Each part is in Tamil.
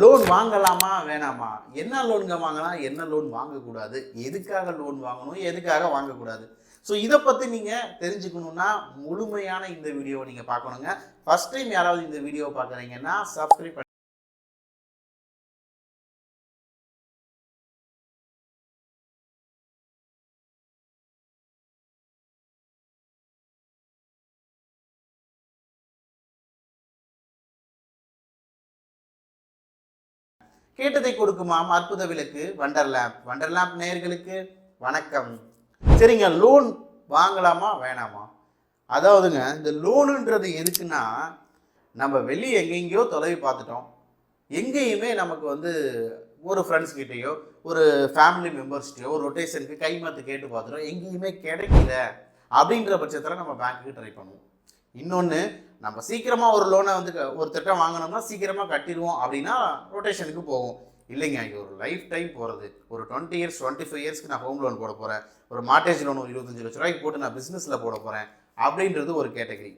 லோன் வாங்கலாமா வேணாமா? என்ன லோனுங்க வாங்கலாம் என்ன லோன் வாங்கக்கூடாது? எதுக்காக லோன் வாங்கணும் எதுக்காக வாங்கக்கூடாது? ஸோ இதை பற்றி நீங்கள் தெரிஞ்சுக்கணுன்னா முழுமையான இந்த வீடியோவை நீங்கள் பார்க்கணுங்க. ஃபஸ்ட் டைம் யாராவது இந்த வீடியோவை பார்க்குறீங்கன்னா சப்ஸ்கிரைப் கேட்டதை கொடுக்குமாம் அற்புத விளக்கு வண்டர்லேம்ப் லேம்ப் நேர்களுக்கு வணக்கம். சரிங்க லோன் வாங்கலாமா வேணாமா? அதாவதுங்க இந்த லோனுன்றது எதுக்குன்னா நம்ம வெளியே எங்கெங்கேயோ தொலைவி பார்த்துட்டோம். எங்கேயுமே நமக்கு வந்து ஒரு ஃப்ரெண்ட்ஸ் கிட்டேயோ ஒரு ஃபேமிலி மெம்பர்ஸ்கிட்டயோ ஒரு ரொட்டேஷனுக்கு கைமாத்து கேட்டு பார்த்துட்டோம். எங்கேயுமே கிடைக்கல அப்படின்ற பட்சத்தில் நம்ம பேங்க்குக்கு ட்ரை பண்ணுவோம். இன்னொன்று நம்ம சீக்கிரமாக ஒரு லோனை வந்து க- ஒரு திட்டம் வாங்கினோம்னா சீக்கிரமாக கட்டிடுவோம் அப்படின்னா ரொட்டேஷனுக்கு போகும். இல்லைங்க ஒரு லைஃப் டைம் போகிறது ஒரு டுவெண்ட்டி இயர்ஸ் டுவெண்ட்டி ஃபைவ் இயர்ஸ்க்கு நான் ஹோம் லோன் போட போகிறேன் ஒரு மார்டேஜ் லோன் ஒரு இருபத்தஞ்சு லட்ச ரூபாய்க்கு போட்டு நான் பிஸ்னஸில் போட போகிறேன் அப்படின்றது ஒரு கேட்டகரி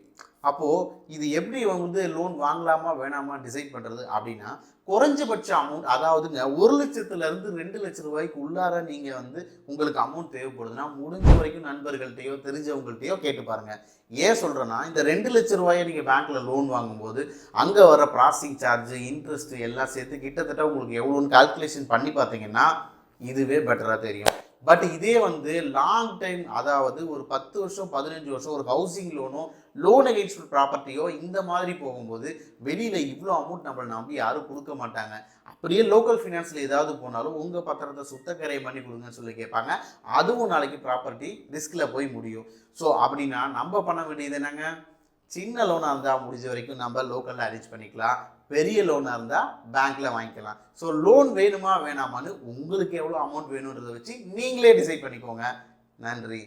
அப்போது இது எப்படி வந்து லோன் வாங்கலாமா வேணாமா டிசைட் பண்ணுறது அப்படின்னா குறைஞ்சபட்ச அமௌண்ட் அதாவதுங்க ஒரு லட்சத்துலேருந்து ரெண்டு லட்ச ரூபாய்க்கு உள்ளார நீங்கள் வந்து உங்களுக்கு அமௌண்ட் தேவைப்படுதுன்னா முடிஞ்ச வரைக்கும் நண்பர்கள்ட்டையோ தெரிஞ்சவங்கள்ட்டையோ கேட்டு பாருங்கள் ஏன் சொல்கிறேன்னா இந்த ரெண்டு லட்ச ரூபாயை நீங்கள் பேங்க்கில் லோன் வாங்கும்போது அங்கே வர ப்ராசஸிங் சார்ஜ் இன்ட்ரெஸ்ட் எல்லாம் சேர்த்து கிட்டத்தட்ட உங்களுக்கு எவ்வளோன்னு கால்குலேஷன் பண்ணி பார்த்தீங்கன்னா இதுவே பெட்டராக தெரியும். பட் இதே வந்து லாங் டைம் அதாவது ஒரு பத்து வருஷம் பதினஞ்சு வருஷம் ஒரு ஹவுசிங் லோனோ லோன் அகேன்ஸ்ட் ப்ராப்பர்ட்டியோ இந்த மாதிரி போகும்போது வெளியில் இவ்வளோ அமௌண்ட் நம்மளை நம்பி யாரும் கொடுக்க மாட்டாங்க. அப்படியே லோக்கல் ஃபினான்ஸில் ஏதாவது போனாலும் உங்கள் பத்திரத்தை சுத்தக்கரை பண்ணி கொடுங்கன்னு சொல்லி கேட்பாங்க. அதுவும் நாளைக்கு ப்ராப்பர்ட்டி ரிஸ்கில் போய் முடியும். ஸோ அப்படின்னா நம்ம பண்ண வேண்டியது என்னங்க? சின்ன லோனாக இருந்தால் முடிஞ்ச வரைக்கும் நம்ம லோக்கலில் அரேஞ்ச் பண்ணிக்கலாம். பெரிய லோனாக இருந்தால் பேங்க்கில் வாங்கிக்கலாம். ஸோ லோன் வேணுமா வேணாமான்னு உங்களுக்கு எவ்வளோ அமௌண்ட் வேணுன்றதை வச்சு நீங்களே டிசைட் பண்ணிக்கோங்க. நன்றி.